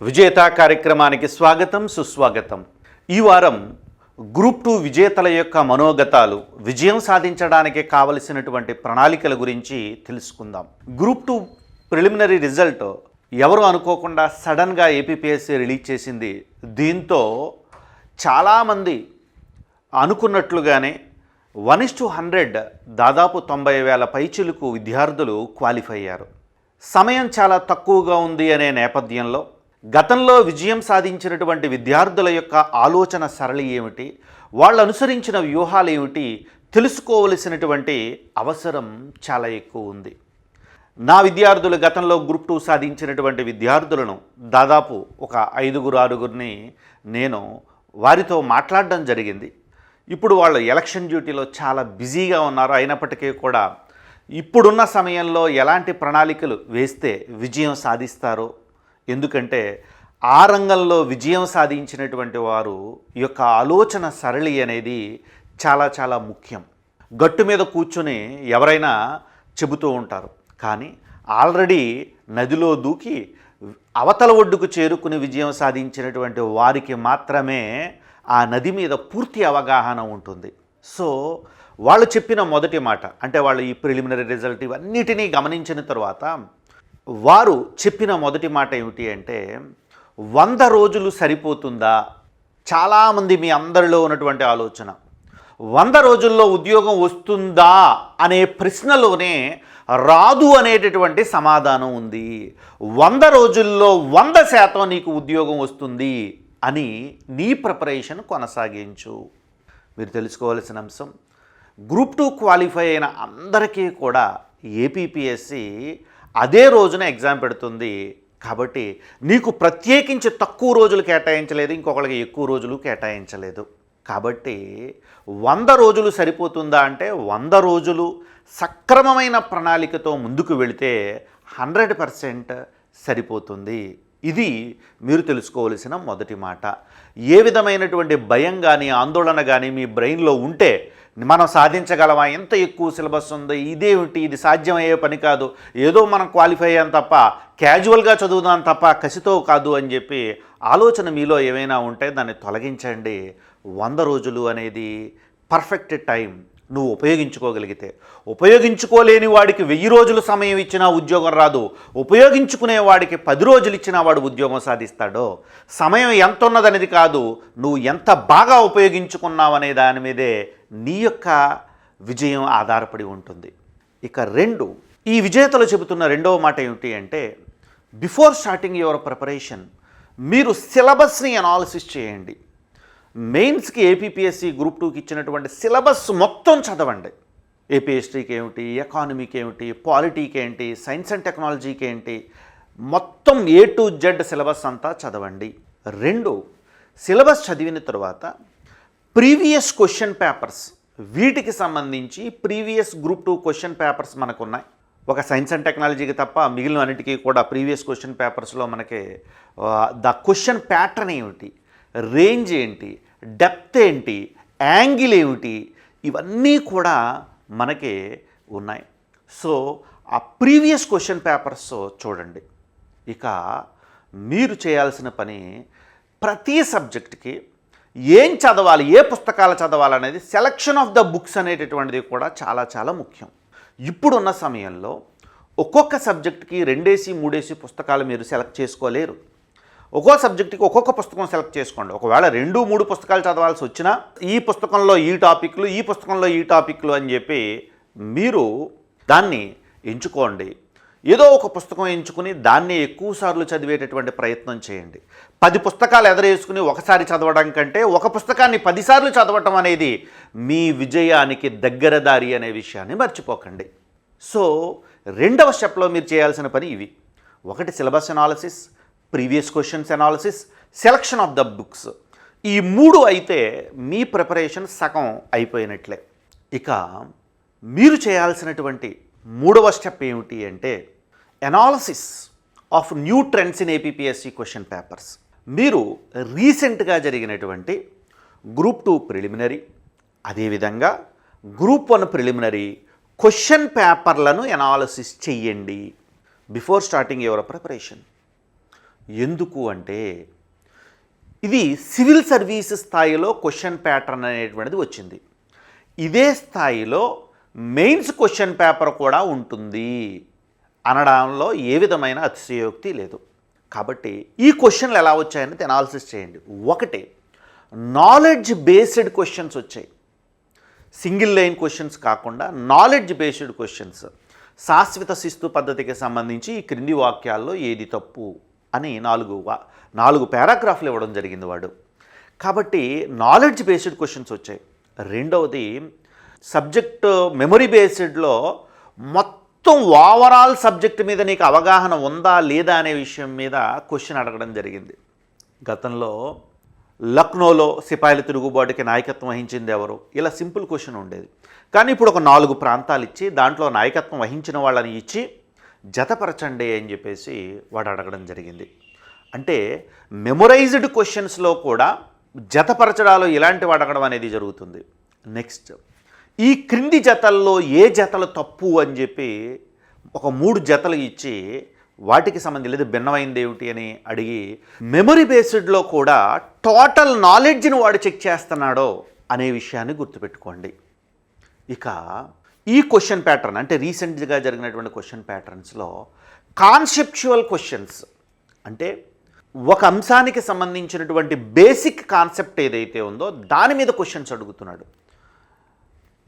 విజేత కార్యక్రమానికి స్వాగతం సుస్వాగతం. ఈ వారం గ్రూప్ టూ విజేతల యొక్క మనోగతాలు విజయం సాధించడానికి కావలసినటువంటి ప్రణాళికల గురించి తెలుసుకుందాం. గ్రూప్ టూ ప్రిలిమినరీ రిజల్ట్ ఎవరు అనుకోకుండా సడన్గా ఏపీపీఎస్సీ రిలీజ్ చేసింది. దీంతో చాలామంది అనుకున్నట్లుగానే వన్ ఇస్ టు హండ్రెడ్ దాదాపు తొంభై వేల పైచులకు విద్యార్థులు క్వాలిఫై అయ్యారు. సమయం చాలా తక్కువగా ఉంది అనే నేపథ్యంలో గతంలో విజయం సాధించినటువంటి విద్యార్థుల యొక్క ఆలోచన సరళి ఏమిటి? వాళ్ళు అనుసరించిన వ్యూహాలు ఏమిటి? తెలుసుకోవలసినటువంటి అవసరం చాలా ఎక్కువ ఉంది. నా విద్యార్థులు గతంలో గ్రూప్ టూ సాధించినటువంటి విద్యార్థులను దాదాపు ఒక ఐదుగురు ఆరుగురిని నేను వారితో మాట్లాడడం జరిగింది. ఇప్పుడు వాళ్ళు ఎలక్షన్ డ్యూటీలో చాలా బిజీగా ఉన్నారు. అయినప్పటికీ కూడా ఇప్పుడున్న సమయంలో ఎలాంటి ప్రణాళికలు వేస్తే విజయం సాధిస్తారో ఎందుకంటే ఆ రంగంలో విజయం సాధించినటువంటి వారు ఈ యొక్క ఆలోచన సరళి అనేది చాలా చాలా ముఖ్యం. గట్టు మీద కూర్చొని ఎవరైనా చెబుతూ ఉంటారు. కానీ ఆల్రెడీ నదిలో దూకి అవతల ఒడ్డుకు చేరుకుని విజయం సాధించినటువంటి వారికి మాత్రమే ఆ నది మీద పూర్తి అవగాహన ఉంటుంది. సో వాళ్ళు చెప్పిన మొదటి మాట అంటే వాళ్ళు ఈ ప్రిలిమినరీ రిజల్ట్ ఇవన్నిటినీ గమనించిన తర్వాత వారు చెప్పిన మొదటి మాట ఏమిటి అంటే వంద రోజులు సరిపోతుందా? చాలామంది మీ అందరిలో ఉన్నటువంటి ఆలోచన. వంద రోజుల్లో ఉద్యోగం వస్తుందా? అనే ప్రశ్నలోనే రాదు అనేటటువంటి సమాధానం ఉంది. వంద రోజుల్లో వంద శాతం నీకు ఉద్యోగం వస్తుంది అని నీ ప్రిపరేషన్ కొనసాగించు. మీరు తెలుసుకోవాల్సిన అంశం గ్రూప్ టూ క్వాలిఫై అయిన అందరికీ కూడా ఏపీపీఎస్సి అదే రోజున ఎగ్జామ్ పెడుతుంది కాబట్టి నీకు ప్రత్యేకించి తక్కువ రోజులు కేటాయించలేదు ఇంకొకరికి ఎక్కువ రోజులు కేటాయించలేదు. కాబట్టి వంద రోజులు సరిపోతుందా అంటే వంద రోజులు సక్రమమైన ప్రణాళికతో ముందుకు వెళితే హండ్రెడ్ పర్సెంట్ సరిపోతుంది. ఇది మీరు తెలుసుకోవలసిన మొదటి మాట. ఏ విధమైనటువంటి భయం కానీ ఆందోళన కానీ మీ బ్రెయిన్లో ఉంటే మనం సాధించగలమా? ఎంత ఎక్కువ సిలబస్ ఉంది? ఇదేమిటి? ఇది సాధ్యమయ్యే పని కాదు. ఏదో మనం క్వాలిఫై అయ్యాం తప్ప క్యాజువల్గా చదువుదాం తప్ప కసితో కాదు అని చెప్పి ఆలోచన మీలో ఏమైనా ఉంటే దాన్ని తొలగించండి. వంద రోజులు అనేది పర్ఫెక్ట్ టైం నువ్వు ఉపయోగించుకోగలిగితే. ఉపయోగించుకోలేని వాడికి వెయ్యి రోజులు సమయం ఇచ్చినా ఉద్యోగం రాదు. ఉపయోగించుకునే వాడికి పది రోజులు ఇచ్చినా వాడు ఉద్యోగం సాధిస్తాడో? సమయం ఎంత ఉన్నదనేది కాదు. నువ్వు ఎంత బాగా ఉపయోగించుకున్నావు అనే దాని మీదే నీ యొక్క విజయం ఆధారపడి ఉంటుంది. ఇక రెండు ఈ విజేతలు చెబుతున్న రెండవ మాట ఏమిటి అంటే బిఫోర్ స్టార్టింగ్ యువర్ ప్రిపరేషన్ మీరు సిలబస్ని అనాలిసిస్ చేయండి. మెయిన్స్కి ఏపీపీఎస్సి గ్రూప్ టూకి ఇచ్చినటువంటి సిలబస్ మొత్తం చదవండి. ఏపీఎస్టీకి ఏమిటి ఎకానమీకి ఏమిటి పాలిటీకి ఏంటి సైన్స్ అండ్ టెక్నాలజీకి ఏంటి మొత్తం ఏ టు జెడ్ సిలబస్ అంతా చదవండి. రెండు సిలబస్ చదివిన తర్వాత ప్రీవియస్ క్వశ్చన్ పేపర్స్ వీటికి సంబంధించి previous group two question papers మనకు ఉన్నాయి ఒక సైన్స్ అండ్ టెక్నాలజీకి తప్ప మిగిలిన అన్నిటికీ కూడా ప్రీవియస్ క్వశ్చన్ పేపర్స్లో మనకి ద క్వశ్చన్ ప్యాటర్న్ ఏమిటి రేంజ్ ఏంటి డెప్త్ ఏంటి యాంగిల్ ఏమిటి ఇవన్నీ కూడా మనకి ఉన్నాయి. సో ఆ ప్రీవియస్ క్వశ్చన్ పేపర్స్ చూడండి. ఇక మీరు చేయాల్సిన పని ప్రతి సబ్జెక్ట్కి ఏం చదవాలి ఏ పుస్తకాలు చదవాలనేది సెలక్షన్ ఆఫ్ ద బుక్స్ అనేటటువంటిది కూడా చాలా చాలా ముఖ్యం. ఇప్పుడున్న సమయంలో ఒక్కొక్క సబ్జెక్ట్కి రెండేసి మూడేసి పుస్తకాలు మీరు సెలెక్ట్ చేసుకోలేరు. ఒక్కో సబ్జెక్టుకి ఒక్కొక్క పుస్తకం సెలెక్ట్ చేసుకోండి. ఒకవేళ రెండు మూడు పుస్తకాలు చదవాల్సి వచ్చినా ఈ పుస్తకంలో ఈ టాపిక్లు ఈ పుస్తకంలో ఈ టాపిక్లు అని చెప్పి మీరు దాన్ని ఎంచుకోండి. ఏదో ఒక పుస్తకం ఎంచుకుని దాన్ని ఎక్కువసార్లు చదివేటటువంటి ప్రయత్నం చేయండి. పది పుస్తకాలు ఎదరేసుకుని ఒకసారి చదవడం కంటే ఒక పుస్తకాన్ని పదిసార్లు చదవటం అనేది మీ విజయానికి దగ్గర దారి అనే విషయాన్ని మర్చిపోకండి. సో రెండవ స్టెప్లో మీరు చేయాల్సిన పని ఇవి. ఒకటి syllabus analysis previous questions analysis selection of the books ఈ మూడు అయితే మీ ప్రిపరేషన్ సగం అయిపోయినట్లే. ఇక మీరు చేయాల్సినటువంటి మూడవ స్టెప్ ఏమిటి అంటే analysis of new trends in APPSC question papers మీరు రీసెంట్గా జరిగినటువంటి గ్రూప్ టూ ప్రిలిమినరీ అదేవిధంగా గ్రూప్ వన్ ప్రిలిమినరీ క్వశ్చన్ పేపర్లను ఎనాలసిస్ చెయ్యండి బిఫోర్ స్టార్టింగ్ యువర్ ప్రిపరేషన్ ఎందుకు అంటే ఇది సివిల్ సర్వీస్ స్థాయిలో క్వశ్చన్ ప్యాటర్న్ అనేటువంటిది వచ్చింది. ఇదే స్థాయిలో మెయిన్స్ క్వశ్చన్ పేపర్ కూడా ఉంటుంది అనడంలో ఏ విధమైన అతిశయోక్తి లేదు. కాబట్టి ఈ క్వశ్చన్లు ఎలా వచ్చాయని అనాలిసిస్ చేయండి. ఒకటి నాలెడ్జ్ బేస్డ్ క్వశ్చన్స్ వచ్చాయి. సింగిల్ లైన్ క్వశ్చన్స్ కాకుండా నాలెడ్జ్ బేస్డ్ క్వశ్చన్స్ శాశ్వత శిస్తు పద్ధతికి సంబంధించి ఈ క్రింది వాక్యాల్లో ఏది తప్పు అని నాలుగు నాలుగు పారాగ్రాఫ్లు ఇవ్వడం జరిగింది వాడు. కాబట్టి నాలెడ్జ్ బేస్డ్ క్వశ్చన్స్ వచ్చాయి. రెండవది సబ్జెక్ట్ మెమరీ బేస్డ్లో మొత్తం ఓవరాల్ సబ్జెక్ట్ మీద నీకు అవగాహన ఉందా లేదా అనే విషయం మీద క్వశ్చన్ అడగడం జరిగింది. గతంలో లక్నోలో సిపాయిల తిరుగుబాటుకి నాయకత్వం వహించింది ఎవరు? ఇలా సింపుల్ క్వశ్చన్ ఉండేది. కానీ ఇప్పుడు ఒక నాలుగు ప్రాంతాలు ఇచ్చి దాంట్లో నాయకత్వం వహించిన వాళ్ళని ఇచ్చి జతపరచండి అని చెప్పేసి వాడు అడగడం జరిగింది. అంటే మెమొరైజ్డ్ క్వశ్చన్స్లో కూడా జతపరచడాలు ఇలాంటివి అడగడం అనేది జరుగుతుంది. నెక్స్ట్ ఈ క్రింది జతల్లో ఏ జతలు తప్పు అని చెప్పి ఒక మూడు జతలు ఇచ్చి వాటికి సంబంధించి లేదు భిన్నమైంది ఏమిటి అని అడిగి మెమరీ బేస్డ్లో కూడా టోటల్ నాలెడ్జ్ని వాడు చెక్ చేస్తున్నాడో అనే విషయాన్ని గుర్తుపెట్టుకోండి. ఇక ఈ క్వశ్చన్ ప్యాటర్న్ అంటే రీసెంట్గా జరిగినటువంటి క్వశ్చన్ ప్యాటర్న్స్లో కాన్సెప్చువల్ క్వశ్చన్స్ అంటే ఒక అంశానికి సంబంధించినటువంటి బేసిక్ కాన్సెప్ట్ ఏదైతే ఉందో దాని మీద క్వశ్చన్స్ అడుగుతున్నాడు.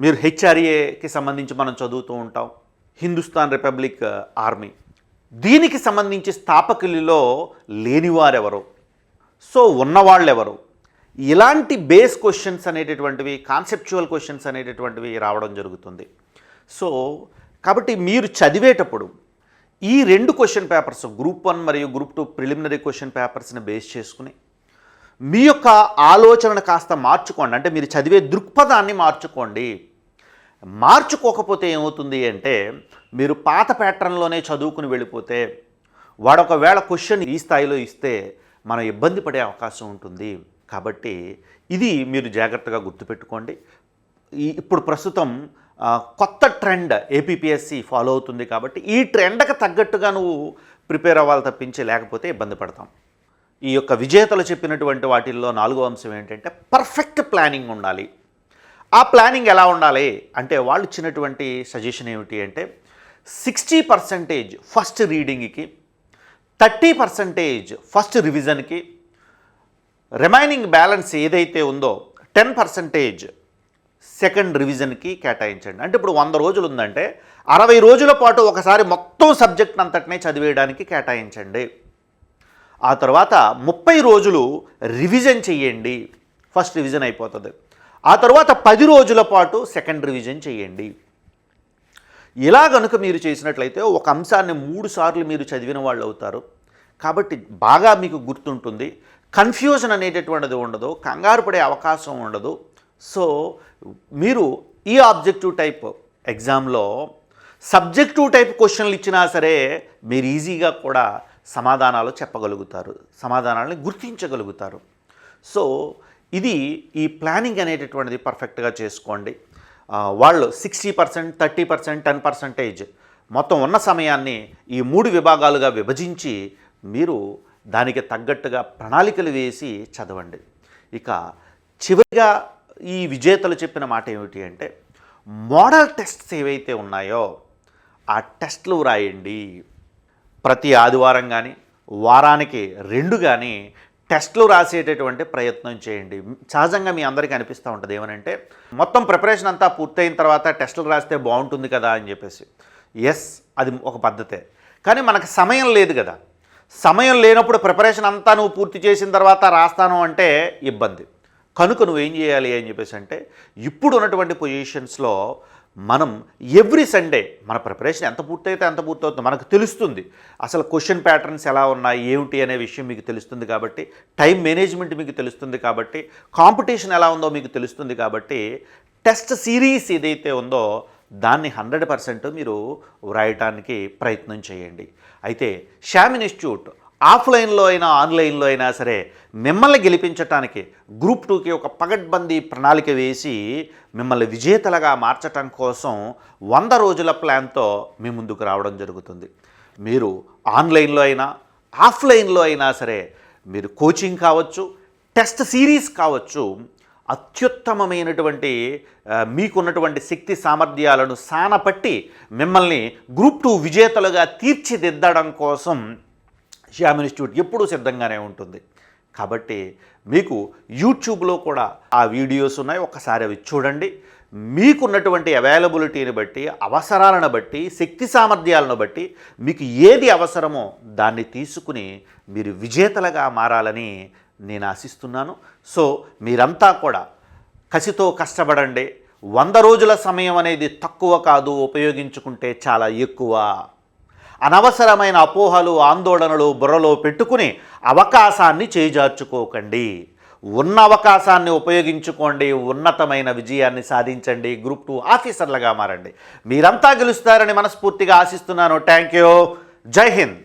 మీరు హెచ్ఆర్ఏకి సంబంధించి మనం చదువుతూ ఉంటాం హిందుస్థాన్ రిపబ్లిక్ ఆర్మీ. దీనికి సంబంధించి స్థాపకులలో లేనివారెవరు? సో ఉన్నవాళ్ళెవరు? ఇలాంటి బేస్ క్వశ్చన్స్ అనేటటువంటివి కాన్సెప్చువల్ క్వశ్చన్స్ అనేటటువంటివి రావడం జరుగుతుంది. సో కాబట్టి మీరు చదివేటప్పుడు ఈ రెండు క్వశ్చన్ పేపర్స్ గ్రూప్ వన్ మరియు గ్రూప్ టూ ప్రిలిమినరీ క్వశ్చన్ పేపర్స్ని బేస్ చేసుకుని మీ యొక్క ఆలోచన కాస్త మార్చుకోండి. అంటే మీరు చదివే దృక్పథాన్ని మార్చుకోండి. మార్చుకోకపోతే ఏమవుతుంది అంటే మీరు పాత ప్యాటర్న్లోనే చదువుకుని వెళ్ళిపోతే వాడు ఒకవేళ క్వశ్చన్ ఈ స్థాయిలో ఇస్తే మనం ఇబ్బంది పడే అవకాశం ఉంటుంది. కాబట్టి ఇది మీరు జాగ్రత్తగా గుర్తుపెట్టుకోండి. ఇప్పుడు ప్రస్తుతం కొత్త ట్రెండ్ ఏపీపీఎస్సి ఫాలో అవుతుంది కాబట్టి ఈ ట్రెండ్కి తగ్గట్టుగా నువ్వు ప్రిపేర్ అవ్వాలి తప్పించి లేకపోతే ఇబ్బంది పడతాం. ఈ యొక్క విజేతలు చెప్పినటువంటి వాటిల్లో నాలుగో అంశం ఏంటంటే పర్ఫెక్ట్ ప్లానింగ్ ఉండాలి. ఆ ప్లానింగ్ ఎలా ఉండాలి? అంటే వాళ్ళు ఇచ్చినటువంటి సజెషన్ ఏమిటి అంటే సిక్స్టీ పర్సెంటేజ్ ఫస్ట్ రీడింగ్కి థర్టీ పర్సెంటేజ్ ఫస్ట్ రివిజన్కి రిమైనింగ్ బ్యాలెన్స్ ఏదైతే ఉందో టెన్ పర్సెంటేజ్ సెకండ్ రివిజన్కి కేటాయించండి. అంటే ఇప్పుడు వంద రోజులు ఉందంటే అరవై రోజుల పాటు ఒకసారి మొత్తం సబ్జెక్ట్ అంతటినే చదివేయడానికి కేటాయించండి. ఆ తర్వాత ముప్పై రోజులు రివిజన్ చేయండి ఫస్ట్ రివిజన్ అయిపోతుంది. ఆ తర్వాత పది రోజుల పాటు సెకండ్ రివిజన్ చేయండి ఇలా కనుక మీరు చేసినట్లయితే ఒక అంశాన్ని మూడు సార్లు మీరు చదివిన వాళ్ళు అవుతారు. కాబట్టి బాగా మీకు గుర్తుంటుంది. కన్ఫ్యూజన్ అనేటటువంటిది ఉండదు. కంగారు పడే అవకాశం ఉండదు. సో మీరు ఈ ఆబ్జెక్టివ్ టైప్ ఎగ్జామ్లో సబ్జెక్టివ్ టైప్ క్వశ్చన్లు ఇచ్చినా సరే మీరు ఈజీగా కూడా సమాధానాలు చెప్పగలుగుతారు సమాధానాలను గుర్తించగలుగుతారు. సో ఇది ఈ ప్లానింగ్ అనేటటువంటిది పర్ఫెక్ట్గా చేసుకోండి. వాళ్ళు sixty percent thirty percent ten percentage మొత్తం ఉన్న సమయాన్ని ఈ మూడు విభాగాలుగా విభజించి మీరు దానికి తగ్గట్టుగా ప్రణాళికలు వేసి చదవండి. ఇక చివరిగా ఈ విజేతలు చెప్పిన మాట ఏమిటి అంటే మోడల్ టెస్ట్స్ ఏవైతే ఉన్నాయో ఆ టెస్ట్లు రాయండి ప్రతి ఆదివారం కానీ వారానికి రెండు కానీ టెస్ట్లు రాసేటటువంటి ప్రయత్నం చేయండి. సహజంగా మీ అందరికీ అనిపిస్తూ ఉంటుంది ఏమనంటే మొత్తం ప్రిపరేషన్ అంతా పూర్తయిన తర్వాత టెస్టులు రాస్తే బాగుంటుంది కదా అని చెప్పేసి. ఎస్ అది ఒక పద్ధతే. కానీ మనకు సమయం లేదు కదా. సమయం లేనప్పుడు ప్రిపరేషన్ అంతా నువ్వు పూర్తి చేసిన తర్వాత రాస్తాను అంటే ఇబ్బంది. కనుక నువ్వేం చేయాలి అని చెప్పేసి అంటే ఇప్పుడు ఉన్నటువంటి పొజిషన్స్లో మనం ఎవ్రీ సండే మన ప్రిపరేషన్ ఎంత పూర్తయితే అంత పూర్తవుతుంది మనకు తెలుస్తుంది. అసలు క్వశ్చన్ ప్యాటర్న్స్ ఎలా ఉన్నాయి ఏమిటి అనే విషయం మీకు తెలుస్తుంది కాబట్టి టైం మేనేజ్మెంట్ మీకు తెలుస్తుంది కాబట్టి కాంపిటీషన్ ఎలా ఉందో మీకు తెలుస్తుంది కాబట్టి టెస్ట్ సిరీస్ ఏదైతే ఉందో దాన్ని హండ్రెడ్ పర్సెంట్ మీరు వ్రాయటానికి ప్రయత్నం చేయండి. అయితే శ్యామ్ ఇన్స్టిట్యూట్ ఆఫ్లైన్లో అయినా ఆన్లైన్లో అయినా సరే మిమ్మల్ని గెలిపించటానికి గ్రూప్ టూకి ఒక పగడ్బందీ ప్రణాళిక వేసి మిమ్మల్ని విజేతలుగా మార్చటం కోసం వంద రోజుల ప్లాన్తో మీ ముందుకు రావడం జరుగుతుంది. మీరు ఆన్లైన్లో అయినా ఆఫ్లైన్లో అయినా సరే మీరు కోచింగ్ కావచ్చు టెస్ట్ సిరీస్ కావచ్చు అత్యుత్తమమైనటువంటి మీకున్నటువంటి శక్తి సామర్థ్యాలను సానపట్టి మిమ్మల్ని గ్రూప్ టూ విజేతలుగా తీర్చిదిద్దడం కోసం శ్యామ్ ఇన్స్టిట్యూట్ ఎప్పుడూ సిద్ధంగానే ఉంటుంది. కాబట్టి మీకు యూట్యూబ్లో కూడా ఆ వీడియోస్ ఉన్నాయి. ఒక్కసారి అవి చూడండి. మీకున్నటువంటి అవైలబిలిటీని బట్టి అవసరాలను బట్టి శక్తి సామర్థ్యాలను బట్టి మీకు ఏది అవసరమో దాన్ని తీసుకుని మీరు విజేతలుగా మారాలని నేను ఆశిస్తున్నాను. సో మీరంతా కూడా కసితో కష్టపడండి. వంద రోజుల సమయం అనేది తక్కువ కాదు. ఉపయోగించుకుంటే చాలా ఎక్కువ. అనవసరమైన అపోహలు ఆందోళనలు బుర్రలో పెట్టుకుని అవకాశాన్ని చేజార్చుకోకండి. ఉన్న అవకాశాన్ని ఉపయోగించుకోండి ఉన్నతమైన విజయాన్ని సాధించండి గ్రూప్ టూ ఆఫీసర్లుగా మారండి. మీరంతా గెలుస్తారని మనస్ఫూర్తిగా ఆశిస్తున్నాను. Thank you. జై హింద్.